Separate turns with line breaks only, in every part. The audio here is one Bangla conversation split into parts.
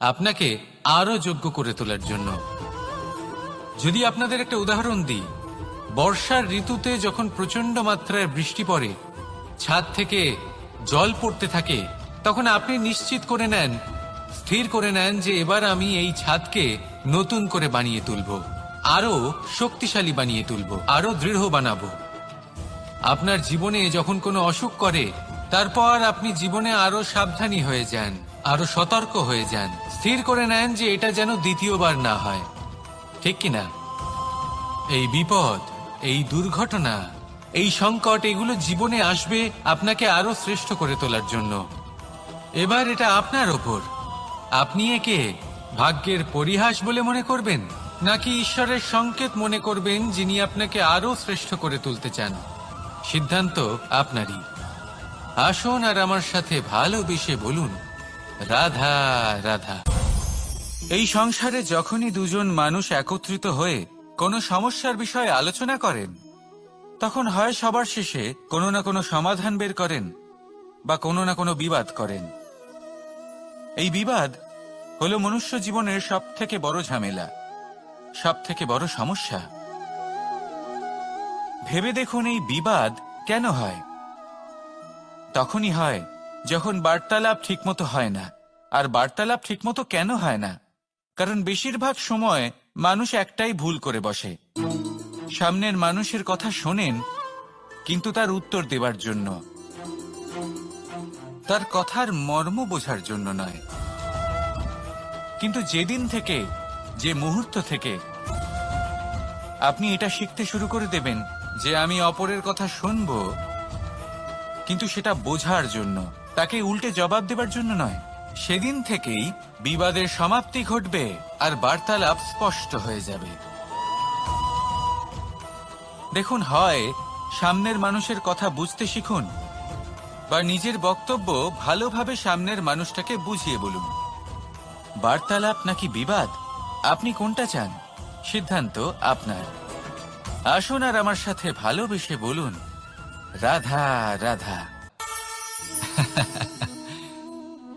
আপনাকে আরও যোগ্য করে তোলার জন্য। যদি আপনাদের একটা উদাহরণ দিই, বর্ষার ঋতুতে যখন প্রচণ্ড মাত্রায় বৃষ্টি পড়ে, ছাদ থেকে জল পড়তে থাকে, তখন আপনি নিশ্চিত করে নেন, স্থির করে নেন যে এবার আমি এই ছাদকে নতুন করে বানিয়ে তুলব আরও শক্তিশালী বানিয়ে তুলব আরও দৃঢ় বানাবো। আপনার জীবনে যখন কোনো অসুখ করে, তারপর আপনি জীবনে আরও সাবধানী হয়ে যান আরও সতর্ক হয়ে যান। স্থির করে নেন যে এটা যেন দ্বিতীয়বার না হয়। ঠিক কিনা এই বিপদ, এই দুর্ঘটনা, এই সংকট, এগুলো জীবনে আসবে আপনাকে আরও শ্রেষ্ঠ করে তোলার জন্য। এবার এটা আপনার ওপর। আপনি একে ভাগ্যের পরিহাস বলে মনে করবেন, নাকি ঈশ্বরের সংকেত মনে করবেন যিনি আপনাকে আরও শ্রেষ্ঠ করে তুলতে চান? সিদ্ধান্ত আপনারই। আসুন আর আমার সাথে ভালোবেসে বলুন, রাধা রাধা। এই সংসারে যখনই দুজন মানুষ একত্রিত হয়ে কোনো সমস্যার বিষয়ে আলোচনা করেন, তখন হয় সবার শেষে কোনো না কোনো সমাধান বের করেন বা কোনো না কোনো বিবাদ করেন। এই বিবাদ হলো মনুষ্য জীবনের সব থেকে বড় ঝামেলা সব থেকে বড় সমস্যা। ভেবে দেখুন এই বিবাদ কেন হয়? তখনই হয় যখন বার্তালাপ ঠিকমতো হয় না, আর বার্তালাপ ঠিকমতো কেন হয় না? কারণ বেশিরভাগ সময় মানুষ একটাই ভুল করে বসে। সামনের মানুষের কথা শোনেন, কিন্তু তার উত্তর দেবার জন্য। তার কথার মর্ম বোঝার জন্য নয়। কিন্তু যেদিন থেকে, যে মুহূর্ত থেকে, আপনি এটা শিখতে শুরু করে দেবেন যে আমি অপরের কথা শুনব, কিন্তু সেটা বোঝার জন্য, তাকে উল্টে জবাব দেবার জন্য নয়। সেদিন থেকেই বিবাদের সমাপ্তি ঘটবে আর বার্তালাপ স্পষ্ট হয়ে যাবে। দেখুন, হয় সামনের মানুষের কথা বুঝতে শিখুন বা নিজের বক্তব্য ভালোভাবে সামনের মানুষটাকে বুঝিয়ে বলুন। বার্তালাপ নাকি বিবাদ? আপনি কোনটা চান? সিদ্ধান্ত আপনার। আসুন আর আমার সাথে ভালোবেসে বলুন, রাধা রাধা।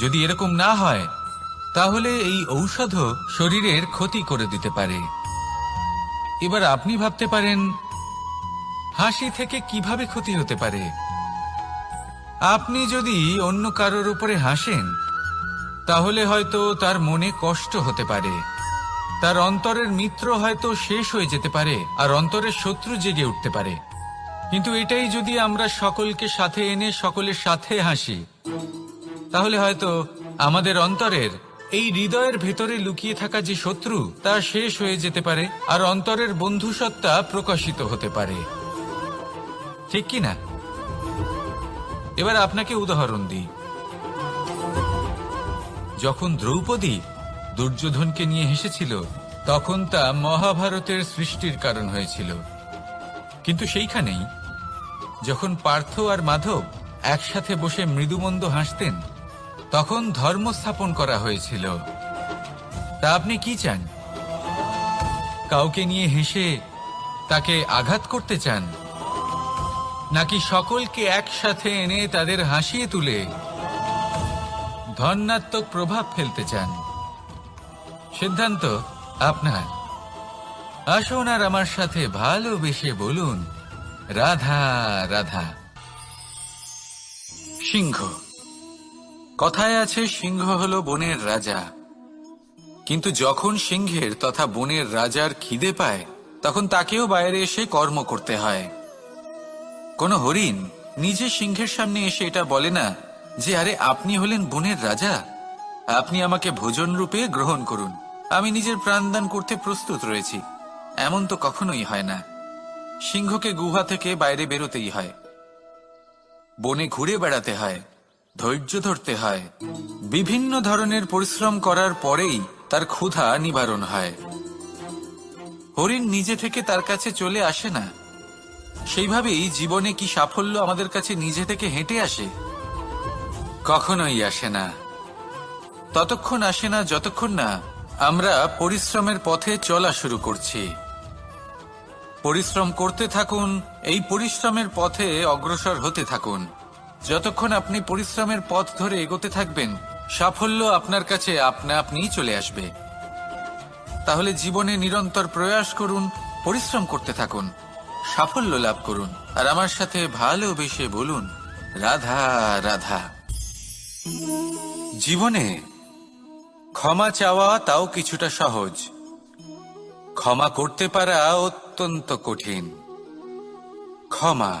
যদি এরকম না হয়, তাহলে এই ঔষধও শরীরের ক্ষতি করে দিতে পারে। এবার আপনি ভাবতে পারেন, হাসি থেকে কীভাবে ক্ষতি হতে পারে? আপনি যদি অন্য কারোর উপরে হাসেন, তাহলে হয়তো তার মনে কষ্ট হতে পারে। তার অন্তরের মিত্র হয়তো শেষ হয়ে যেতে পারে, আর অন্তরের শত্রু জেগে উঠতে পারে। কিন্তু এটাই যদি আমরা সকলকে সাথে এনে সকলের সাথে হাসি তাহলে হয়তো আমাদের অন্তরের এই হৃদয়ের ভেতরে লুকিয়ে থাকা যে শত্রু, তা শেষ হয়ে যেতে পারে, আর অন্তরের বন্ধুসত্তা প্রকাশিত হতে পারে। ঠিক কি না? এবার আপনাকে উদাহরণ দিই। যখন দ্রৌপদী দুর্যোধনকে নিয়ে হেসেছিল, তখন তা মহাভারতের সৃষ্টির কারণ হয়েছিল। কিন্তু সেইখানেই, যখন পার্থ আর মাধব একসাথে বসে মৃদুমন্দ হাসতেন তখন ধর্ম স্থাপন করা হয়েছিল। তা আপনি কি চান? কাউকে নিয়ে হেসে তাকে আঘাত করতে চান? নাকি সকলকে একসাথে এনে তাদের হাসিয়ে তুলে ধন্যাত্মক প্রভাব ফেলতে চান? সিদ্ধান্ত আপনার। আসুন আর আমার সাথে ভালোবেসে বলুন, রাধা রাধা। সিংহ। কথায় আছে, সিংহ হল বনের রাজা। কিন্তু যখন সিংহের তথা বনের রাজার খিদে পায়, তখন তাকেও বাইরে এসে কর্ম করতে হয়। কোন হরিণ নিজে সিংহের সামনে এসে এটা বলে না যে, আরে, আপনি হলেন বনের রাজা? আপনি আমাকে ভোজন রূপে গ্রহণ করুন। আমি নিজের প্রাণদান করতে প্রস্তুত রয়েছি। এমন তো কখনোই হয় না। সিংহকে গুহা থেকে বাইরে বেরোতেই হয়। বনে ঘুরে বেড়াতে হয়। ধৈর্য ধরতে হয়। বিভিন্ন ধরনের পরিশ্রম করার পরেই তার ক্ষুধা নিবারণ হয়। হরিণ নিজে থেকে তার কাছে চলে আসে না। সেইভাবেই জীবনে কি সাফল্য আমাদের কাছে নিজে থেকে হেঁটে আসে? কখনোই আসে না। ততক্ষণ আসে না, যতক্ষণ না আমরা পরিশ্রমের পথে চলা শুরু করছি। পরিশ্রম করতে থাকুন, এই পরিশ্রমের পথে অগ্রসর হতে থাকুন। যতক্ষণ আপনি পরিশ্রমের পথ ধরে এগোতে থাকবেন, সাফল্য আপনার কাছে আপনা আপনিই চলে আসবে। তাহলে জীবনে নিরন্তর প্রয়াস করুন, পরিশ্রম করতে থাকুন, সাফল্য লাভ করুন। আর আমার সাথে ভালোবেসে বলুন, রাধা রাধা। জীবনে ক্ষমা চাওয়া তাও কিছুটা সহজ। ক্ষমা করতে পারা অত্যন্ত কঠিন। ক্ষমা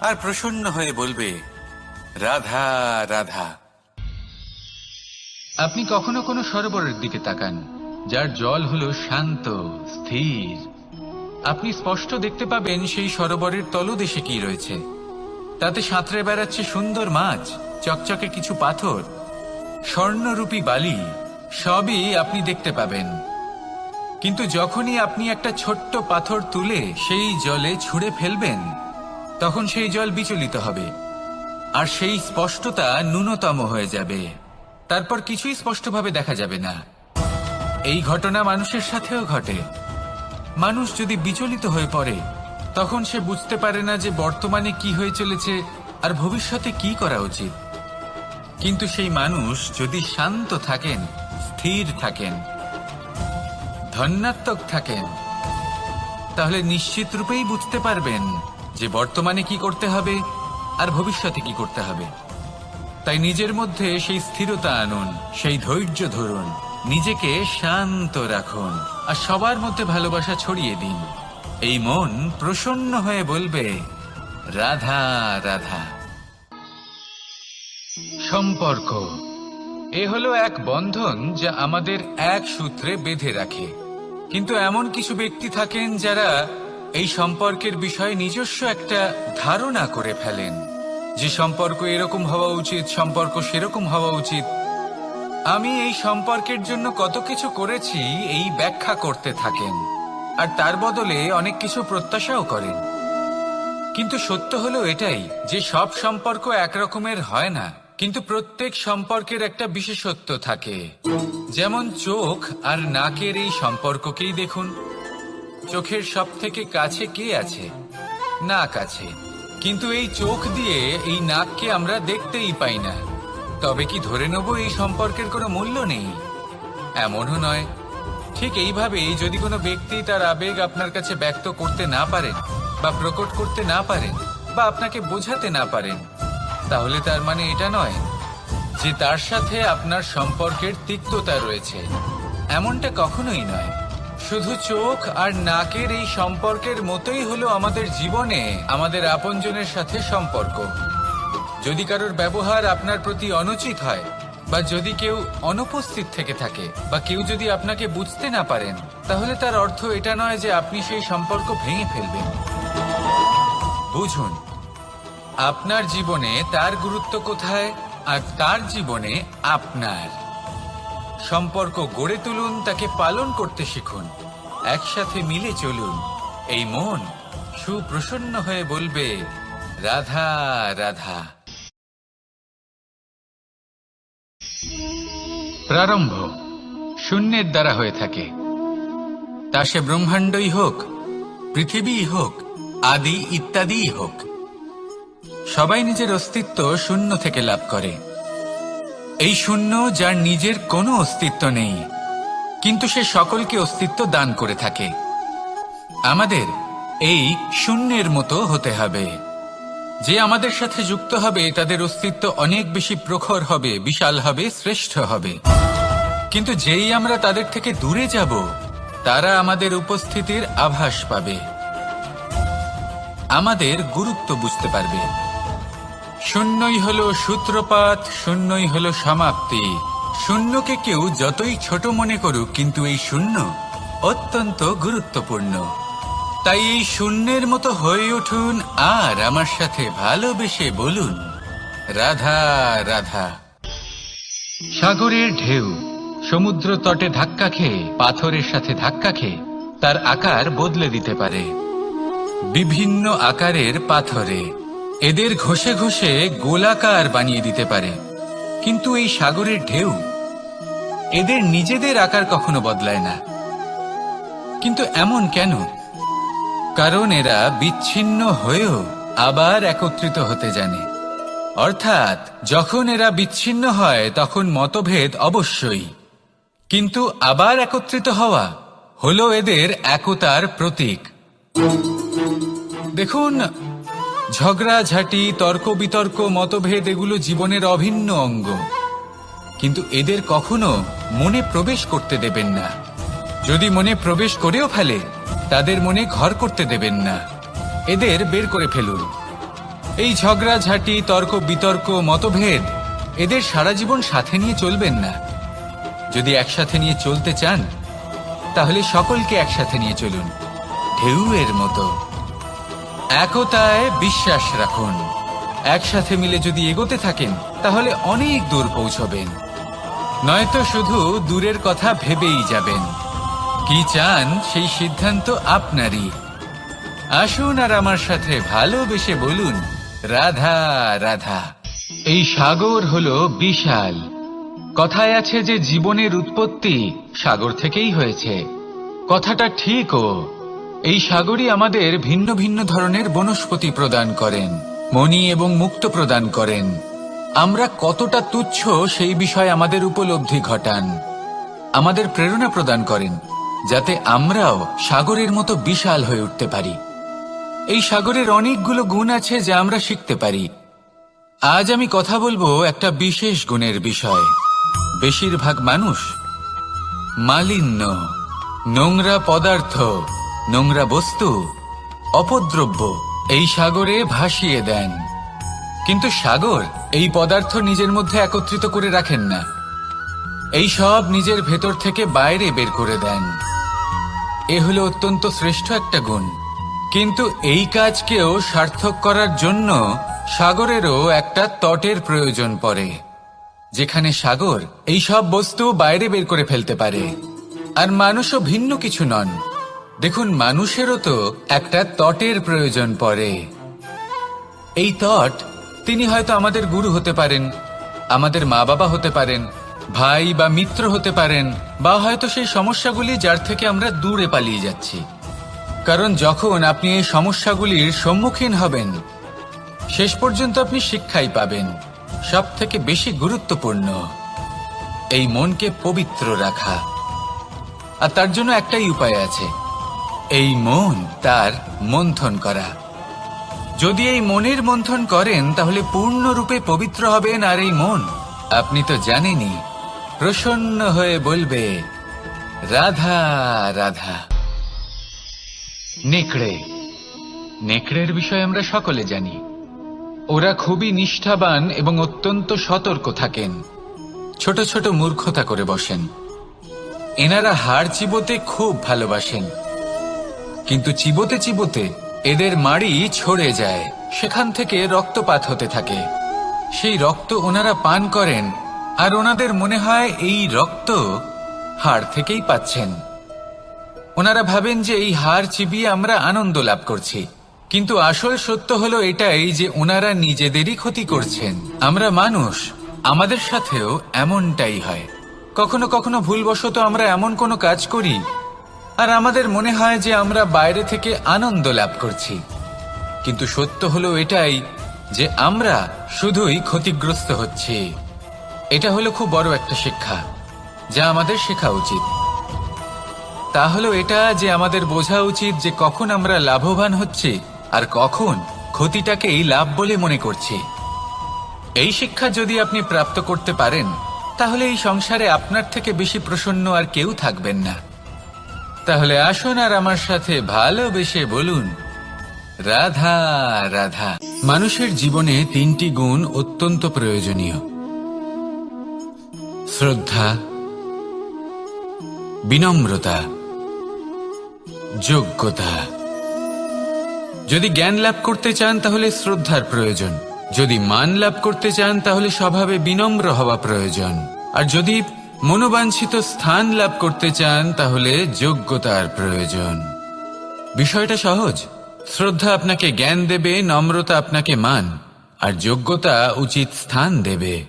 আর প্রসন্ন হয়ে বলবে, রাধা রাধা। আপনি কখনো কোনো সরোবরের দিকে তাকান, যার জল হলো শান্ত, স্থির। আপনি স্পষ্ট দেখতে পাবেন সেই সরোবরের তলদেশে কি রয়েছে। তাতে সাঁতরে বেড়াচ্ছে সুন্দর মাছ, চকচকে কিছু পাথর, স্বর্ণরূপী বালি, সবই আপনি দেখতে পাবেন। কিন্তু যখনই আপনি একটা ছোট্ট পাথর তুলে সেই জলে ছুঁড়ে ফেলবেন তখন সেই জল বিচলিত হবে, আর সেই স্পষ্টতা ন্যূনতম হয়ে যাবে। তারপর কিছুই স্পষ্টভাবে দেখা যাবে না। এই ঘটনা মানুষের সাথেও ঘটে। মানুষ যদি বিচলিত হয়ে পড়ে, তখন সে বুঝতে পারে না যে বর্তমানে কি হয়ে চলেছে আর ভবিষ্যতে কি করা উচিত। কিন্তু সেই মানুষ যদি শান্ত থাকেন, স্থির থাকেন, ধন্যাত্মক থাকেন, তাহলে নিশ্চিত রূপেই বুঝতে পারবেন যে বর্তমানে কি করতে হবে আর ভবিষ্যতে কি করতে হবে। তাই নিজের মধ্যে সেই স্থিরতা আনুন, সেই ধৈর্য ধরুন, নিজেকে শান্ত রাখুন আর সবার মধ্যে ভালোবাসা ছড়িয়ে দিন। এই মন প্রসন্ন হয়ে বলবে, রাধা রাধা। সম্পর্ক। এ হলো এক বন্ধন যা আমাদের এক সূত্রে বেঁধে রাখে। কিন্তু এমন কিছু ব্যক্তি থাকেন যারা এই সম্পর্কের বিষয়ে নিজস্ব একটা ধারণা করে ফেলেন। যে সম্পর্ক এরকম হওয়া উচিত, সম্পর্ক সেরকম হওয়া উচিত। আমি এই সম্পর্কের জন্য কত কিছু করেছি এই ব্যাখ্যা করতে থাকেন। আর তার বদলে অনেক কিছু প্রত্যাশাও করেন। কিন্তু সত্য হলো এটাই, যে সব সম্পর্ক একরকমের হয় না। কিন্তু প্রত্যেক সম্পর্কের একটা বিশেষত্ব থাকে। যেমন চোখ আর নাকের এই সম্পর্ককেই দেখুন। চোখের সব থেকে কাছে কে আছে? নাক আছে। কিন্তু এই চোখ দিয়ে এই নাককে আমরা দেখতেই পাই না। তবে কি ধরে নেব এই সম্পর্কের কোনো মূল্য নেই? এমনও নয়। ঠিক এইভাবেই যদি কোনো ব্যক্তি তার আবেগ আপনার কাছে ব্যক্ত করতে না পারেন, বা প্রকট করতে না পারেন, বা আপনাকে বোঝাতে না পারেন, তাহলে তার মানে এটা নয় যে তার সাথে আপনার সম্পর্কের তিক্ততা রয়েছে। এমনটা কখনোই নয়। শুধু চোখ আর নাকের এই সম্পর্কের মতোই হলো আমাদের জীবনে, আমাদের আপনজনের সাথে সম্পর্ক। যদি কারোর ব্যবহার আপনার প্রতি অনুচিত হয়, বা যদি কেউ অনুপস্থিত থেকে থাকে, বা কেউ যদি আপনাকে বুঝতে না পারেন, তাহলে তার অর্থ এটা নয় যে আপনি সেই সম্পর্ক ভেঙে ফেলবেন। বুঝুন, আপনার জীবনে তার গুরুত্ব কোথায় আর তার জীবনে আপনার? সম্পর্ক গড়ে তুলুন, তাকে পালন করতে শিখুন। একসাথে মিলে চলুন। এই মন সুপ্রসন্ন হয়ে বলবে, রাধা রাধা। প্রারম্ভ শূন্যের দ্বারা হয়ে থাকে। তা সে ব্রহ্মাণ্ডই হোক, পৃথিবীই হোক, আদি ইত্যাদিই হোক। সবাই নিজের অস্তিত্ব শূন্য থেকে লাভ করে। এই শূন্য যার নিজের কোনো অস্তিত্ব নেই, কিন্তু সে সকলকে অস্তিত্ব দান করে থাকে। আমাদের এই শূন্যের মতো হতে হবে। যে আমাদের সাথে যুক্ত হবে, তাদের অস্তিত্ব অনেক বেশি প্রখর হবে, বিশাল হবে, শ্রেষ্ঠ হবে। কিন্তু যেই আমরা তাদের থেকে দূরে যাব, তারা আমাদের উপস্থিতির আভাস পাবে। আমাদের গুরুত্ব বুঝতে পারবে। শূন্যই হল সূত্রপাত, শূন্যই হল সমাপ্তি। শূন্যকে কেউ যতই ছোট মনে করুক, কিন্তু এই শূন্য অত্যন্ত গুরুত্বপূর্ণ। তাই এই শূন্যের মতো হয়ে উঠুন আর আমার সাথে ভালোবেসে বলুন, রাধা রাধা। সাগরের ঢেউ, সমুদ্র তটে ধাক্কা খেয়ে, পাথরের সাথে ধাক্কা খেয়ে, তার আকার বদলে দিতে পারে। বিভিন্ন আকারের পাথরে। এদের ঘষে ঘষে গোলাকার বানিয়ে দিতে পারে। কিন্তু এই সাগরের ঢেউ এদের নিজেদের আকার কখনো বদলায় না। কিন্তু এমন কেন? কারণ এরা বিচ্ছিন্ন হয়েও আবার একত্রিত হতে জানে। অর্থাৎ, যখন এরা বিচ্ছিন্ন হয়, তখন মতভেদ অবশ্যই। কিন্তু আবার একত্রিত হওয়া হলো এদের একতার প্রতীক। দেখুন ঝগড়াঝাটি তর্ক বিতর্ক মতভেদ এগুলো জীবনের অভিন্ন অঙ্গ। কিন্তু এদের কখনো মনে প্রবেশ করতে দেবেন না। যদি মনে প্রবেশ করেও ফেলে, তাদের মনে ঘর করতে দেবেন না। এদের বের করে ফেলুন। এই ঝগড়াঝাটি তর্ক বিতর্ক মতভেদ এদের সারা জীবন সাথে নিয়ে চলবেন না। যদি একসাথে নিয়ে চলতে চান, তাহলে সকলকে একসাথে নিয়ে চলুন। ঢেউয়ের মতো। একতায় বিশ্বাস রাখুন। একসাথে মিলে যদি এগোতে থাকেন, তাহলে অনেক দূর পৌঁছবেন। নয়তো শুধু দূরের কথা ভেবেই যাবেন। কি চান সেই সিদ্ধান্ত আপনারই। আসুন আর আমার সাথে ভালোবেসে বলুন, রাধা রাধা। এই সাগর হলো বিশাল। কথায় আছে যে জীবনের উৎপত্তি সাগর থেকেই হয়েছে। কথাটা ঠিকও। এই সাগরই আমাদের ভিন্ন ভিন্ন ধরনের বনস্পতি প্রদান করেন, মণি এবং মুক্ত প্রদান করেন। আমরা কতটা তুচ্ছ সেই বিষয়ে আমাদের উপলব্ধি ঘটান। আমাদের প্রেরণা প্রদান করেন, যাতে আমরাও সাগরের মতো বিশাল হয়ে উঠতে পারি। এই সাগরের অনেকগুলো গুণ আছে যা আমরা শিখতে পারি। আজ আমি কথা বলব একটা বিশেষ গুণের বিষয়। বেশিরভাগ মানুষ মালিন্য, নোংরা পদার্থ নোংরা বস্তু, অপদ্রব্য, এই সাগরে ভাসিয়ে দেন। কিন্তু সাগর এই পদার্থ নিজের মধ্যে একত্রিত করে রাখেন না। এই সব নিজের ভেতর থেকে বাইরে বের করে দেন। এ হলো অত্যন্ত শ্রেষ্ঠ একটা গুণ। কিন্তু এই কাজকেও সার্থক করার জন্য সাগরেরও একটা তটের প্রয়োজন পড়ে, যেখানে সাগর এই সব বস্তু বাইরে বের করে ফেলতে পারে। আর মানুষও ভিন্ন কিছু নন। দেখুন, মানুষেরও তো একটা তটের প্রয়োজন পড়ে। এই তট, তিনি হয়তো আমাদের গুরু হতে পারেন, আমাদের মা বাবা হতে পারেন, ভাই বা মিত্র হতে পারেন, বা হয়তো সেই সমস্যাগুলি যার থেকে আমরা দূরে পালিয়ে যাচ্ছি। কারণ যখন আপনি এই সমস্যাগুলির সম্মুখীন হবেন, শেষ পর্যন্ত আপনি শিক্ষাই পাবেন সব থেকে বেশি গুরুত্বপূর্ণ, এই মনকে পবিত্র রাখা। আর তার জন্য একটাই উপায় আছে। এই মন তার মন্থন করা। যদি এই মনের মন্থন করেন, তাহলে পূর্ণরূপে পবিত্র হবেন আর এই মন। আপনি তো জানেনই, প্রসন্ন হয়ে বলবে, রাধা রাধা। নেকড়ে। নেকড়ের বিষয়ে আমরা সকলে জানি। ওরা খুবই নিষ্ঠাবান এবং অত্যন্ত সতর্ক থাকেন। ছোট ছোট মূর্খতা করে বসেন। এনারা হাড় চিবোতে খুব ভালোবাসেন। কিন্তু চিবোতে চিবোতে এদের মাড়ি ছড়ে যায়। সেখান থেকে রক্তপাত হতে থাকে। সেই রক্ত ওনারা পান করেন, আর ওনাদের মনে হয় এই রক্ত হাড় থেকেই পাচ্ছেন। ওনারা ভাবেন যে এই হাড় চিবিয়ে আমরা আনন্দ লাভ করছি। কিন্তু আসল সত্য হলো এটাই যে ওনারা নিজেদেরই ক্ষতি করছেন। আমরা মানুষ, আমাদের সাথেও এমনটাই হয়। কখনো কখনো ভুলবশত আমরা এমন কোনো কাজ করি আর আমাদের মনে হয় যে আমরা বাইরে থেকে আনন্দ লাভ করছি। কিন্তু সত্য হলো এটাই যে আমরা শুধুই ক্ষতিগ্রস্ত হচ্ছি। এটা হলো খুব বড় একটা শিক্ষা, যা আমাদের শেখা উচিত। তা হলো এটা যে আমাদের বোঝা উচিত যে কখন আমরা লাভবান হচ্ছি আর কখন ক্ষতিটাকেই লাভ বলে মনে করছি। এই শিক্ষা যদি আপনি প্রাপ্ত করতে পারেন, তাহলে এই সংসারে আপনার থেকে বেশি প্রসন্ন আর কেউ থাকবেন না। তাহলে আসুন আর আমার সাথে ভালোবেসে বলুন। রাধা রাধা। মানুষের জীবনে তিনটি গুণ অত্যন্ত প্রয়োজনীয়। শ্রদ্ধা, বিনম্রতা, যোগ্যতা। যদি জ্ঞান লাভ করতে চান, তাহলে শ্রদ্ধার প্রয়োজন। যদি মান লাভ করতে চান, তাহলে স্বভাবে বিনম্র হওয়া প্রয়োজন। আর যদি মনোবাঞ্ছিত স্থান লাভ করতে চান, তাহলে যোগ্যতার প্রয়োজন। বিষয়টা সহজ। শ্রদ্ধা আপনাকে জ্ঞান দেবে, নম্রতা আপনাকে মান, আর যোগ্যতা উচিত স্থান দেবে।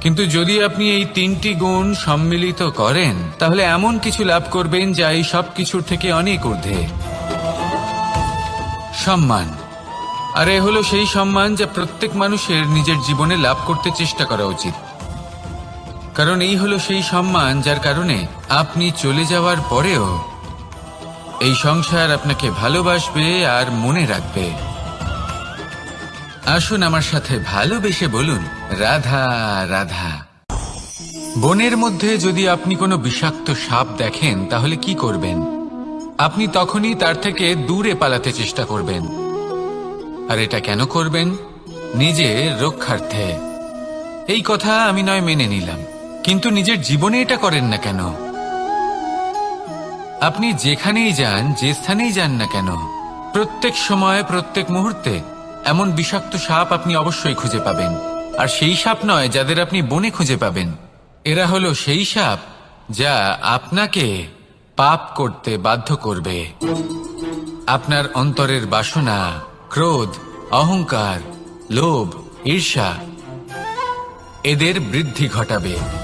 কিন্তু যদি আপনি এই তিনটি গুণ সম্মিলিত করেন, তাহলে এমন কিছু লাভ করবেন যা এই সব কিছুর থেকে অনেক ঊর্ধ্বে। সম্মান। আর এ হলো সেই সম্মান যা প্রত্যেক মানুষের নিজের জীবনে লাভ করতে চেষ্টা করা উচিত। কারণ এই হলো সেই সম্মান যার কারণে আপনি চলে যাওয়ার পরেও এই সংসার আপনাকে ভালোবাসবে আর মনে রাখবে। আসুন আমার সাথে ভালোবেসে বলুন, রাধা রাধা। বনের মধ্যে যদি আপনি কোনো বিষাক্ত সাপ দেখেন, তাহলে কি করবেন? আপনি তখনই তার থেকে দূরে পালাতে চেষ্টা করবেন। আর এটা কেন করবেন? নিজের রক্ষার্থে। এই কথা আমি নয় মেনে নিলাম। কিন্তু নিজের জীবনে এটা করেন না কেন? আপনি যেখানেই যান, যে স্থানেই যান না কেন, প্রত্যেক সময়, প্রত্যেক মুহূর্তে এমন বিষাক্ত সাপ আপনি অবশ্যই খুঁজে পাবেন। আর সেই সাপ নয় যাদের আপনি বনে খুঁজে পাবেন। এরা হলো সেই সাপ যা আপনাকে পাপ করতে বাধ্য করবে। আপনার অন্তরের বাসনা, ক্রোধ, অহংকার, লোভ, ঈর্ষা এদের বৃদ্ধি ঘটাবে।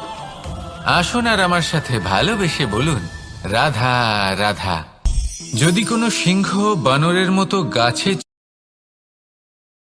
আসুন আর আমার সাথে ভালোবেসে বলুন রাধা রাধা। যদি কোনো সিংহ বানরের মতো গাছে